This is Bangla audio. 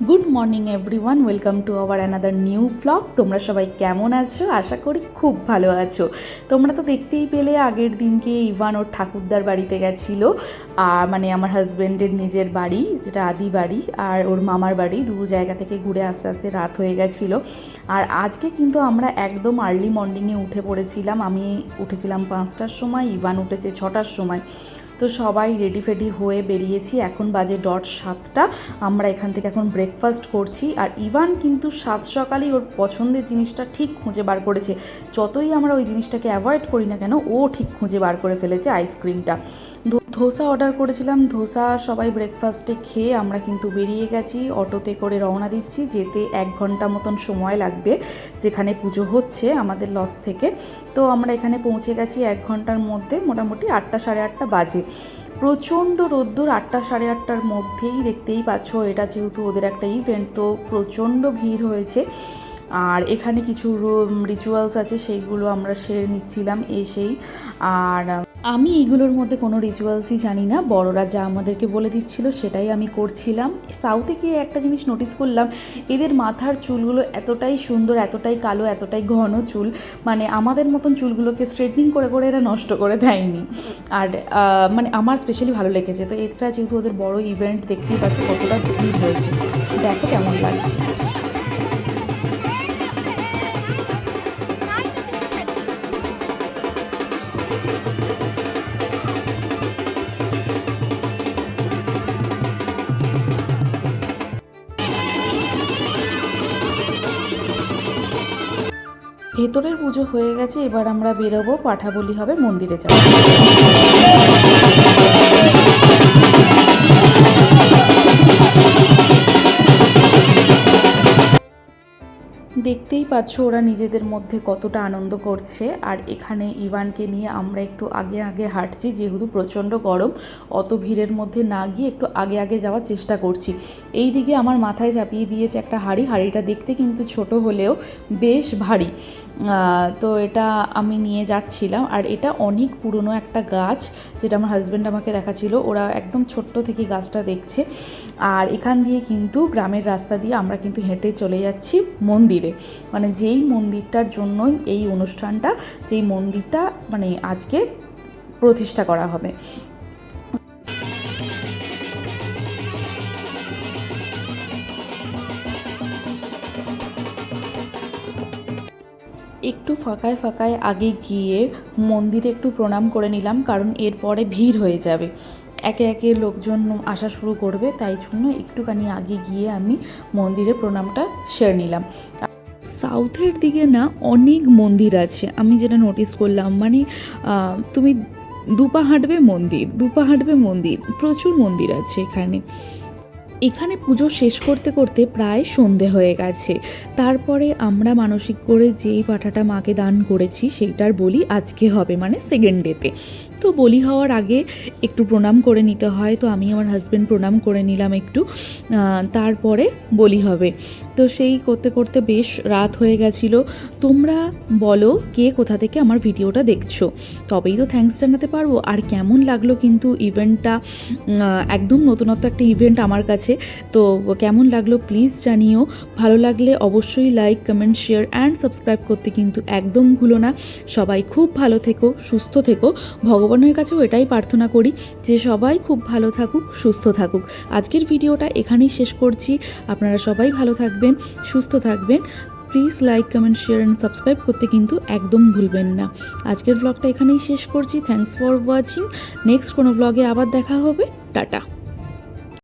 Good morning everyone welcome to our another new blog তোমরা সবাই কেমন আছো? আশা করি খুব ভালো আছো। তোমরা তো দেখতেই পেলে আগের দিনকে ইভান ওর ঠাকুরদার বাড়িতে গেছিল। আর মানে আমার হাজব্যান্ডের নিজের বাড়ি, যেটা আদি বাড়ি, আর ওর মামার বাড়ি, দু জায়গা থেকে ঘুরে আস্তে আস্তে রাত হয়ে গেছিল। আর আজকে কিন্তু আমরা একদম আর্লি মর্নিংয়ে উঠে পড়েছিলাম। আমি উঠেছিলাম পাঁচটার সময়, ইভান উঠেছে ছটার সময়। তো সবাই রেডি ফেডি হয়ে বেরিয়েছি। এখন বাজে ডট সাতটা। আমরা এখান থেকে এখন ব্রেকফাস্ট করছি। আর ইভান কিন্তু সাত সকালেই ওর পছন্দের জিনিসটা ঠিক খুঁজে বার করেছে। যতই আমরা ওই জিনিসটাকে অ্যাভয়েড করি না কেন, ও ঠিক খুঁজে বার করে ফেলেছে আইসক্রিমটা ধোসা অর্ডার করেছিলাম। ধোসা সবাই ব্রেকফাস্টে খেয়ে আমরা কিন্তু বেরিয়ে গেছি। অটোতে করে রওনা দিচ্ছি। যেতে এক ঘণ্টা মতন সময় লাগবে যেখানে পুজো হচ্ছে আমাদের লস থেকে। তো আমরা এখানে পৌঁছে গেছি এক ঘণ্টার মধ্যে, মোটামুটি আটটা সাড়ে আটটা বাজে। প্রচণ্ড রোদ্দুর আটটা সাড়ে আটটার মধ্যেই দেখতেই পাচ্ছ, এটা যেহেতু ওদের একটা ইভেন্ট তো প্রচণ্ড ভিড় হয়েছে। আর এখানে কিছু রিচুয়ালস আছে, সেইগুলো আমরা সেরে নিচ্ছিলাম এসেই। আর আমি এইগুলোর মধ্যে কোনো রিচুয়ালসই জানি না বড়রা যা আমাদেরকে বলে দিচ্ছিল সেটাই আমি করছিলাম সাউথে গিয়ে একটা জিনিস নোটিস করলাম এদের মাথার চুলগুলো এতটাই সুন্দর এতটাই কালো এতটাই ঘন চুল মানে আমাদের মতন চুলগুলোকে স্ট্রেটনিং করে করে এরা নষ্ট করে দেয়নি আর মানে আমার স্পেশালি ভালো লেগেছে তো এটা যেহেতু ওদের বড় ইভেন্ট দেখতেই পাচ্ছ কতটা ভিড় হয়েছে দেখো কেমন লাগছে ভেতরের পুজো হয়ে গেছে এবার আমরা বেরোবো পাঠাবলি হবে মন্দিরে যাব দেখতেই পাচ্ছ ওরা নিজেদের মধ্যে কতটা আনন্দ করছে। আর এখানে ইভানকে নিয়ে আমরা একটু আগে আগে হাঁটছি, যেহেতু প্রচণ্ড গরম, অত ভিড়ের মধ্যে না গিয়ে একটু আগে আগে যাওয়ার চেষ্টা করছি। এই দিকে আমার মাথায় চাপিয়ে দিয়েছে একটা হাঁড়ি। হাঁড়িটা দেখতে কিন্তু ছোট হলেও বেশ ভারী। তো এটা আমি নিয়ে যাচ্ছিলাম। আর এটা অনেক পুরনো একটা গাছ, যেটা আমার হাজব্যান্ড আমাকে দেখাচ্ছিল। ওরা একদম ছোট্ট থেকে গাছটা দেখছে। আর এখান দিয়ে কিন্তু গ্রামের রাস্তা দিয়ে আমরা কিন্তু হেঁটে চলে যাচ্ছি মন্দিরে। মানে যেই মন্দিরটার জন্যই এই অনুষ্ঠানটা, যেই মন্দিরটা মানে আজকে প্রতিষ্ঠা করা হবে। একটু ফাঁকায় ফাঁকায় আগে গিয়ে মন্দিরে একটু প্রণাম করে নিলাম, কারণ এরপরে ভিড় হয়ে যাবে। একে একে লোকজন আসা শুরু করবে, তাই জন্য একটুখানি আগে গিয়ে আমি মন্দিরে প্রণামটা সেরে নিলাম। সাউথের দিকে না অনেক মন্দির আছে। আমি যেটা নোটিস করলাম মানে তুমি দুপা হাঁটবে মন্দির দুপা হাঁটবে মন্দির, প্রচুর মন্দির আছে এখানে। এখানে পুজো শেষ করতে করতে প্রায় সন্ধে হয়ে গেছে। তারপরে আমরা মানসিক করে যেই পাঠাটা মাকে দান করেছি, সেইটার বলি আজকে হবে মানে সেকেন্ড ডেতে তো বলি হওয়ার আগে একটু প্রণাম করে নিতে হয়। তো আমি আমার হাজব্যান্ড প্রণাম করে নিলাম একটু। তারপরে বলি হবে। তো সেই করতে করতে বেশ রাত হয়ে গেছিল। তোমরা বলো কে কোথা থেকে আমার ভিডিওটা দেখছ? তবেই তো থ্যাঙ্কস জানাতে পারব। আর কেমন লাগল কিন্তু ইভেন্টটা একদম নতুনত্ব একটা ইভেন্ট আমার কাছে। তো কেমন লাগল প্লিজ জানিও। ভালো লাগলে অবশ্যই like comment share and subscribe করতে কিন্তু একদম ভুলো না। সবাই খুব ভালো থেকো, সুস্থ থেকো। ভগবানের কাছেও এটাই প্রার্থনা করি যে সবাই খুব ভালো থাকুক, সুস্থ থাকুক। আজকের ভিডিওটা এখানেই শেষ করছি। আপনারা সবাই ভালো থাকবেন, সুস্থ থাকবেন। Please like comment share and subscribe করতে কিন্তু একদম ভুলবেন না। আজকের ব্লগটা এখানেই শেষ করছি। থ্যাংকস ফর ওয়াচিং নেক্সট কোনো ব্লগে আবার দেখা হবে। টাটা।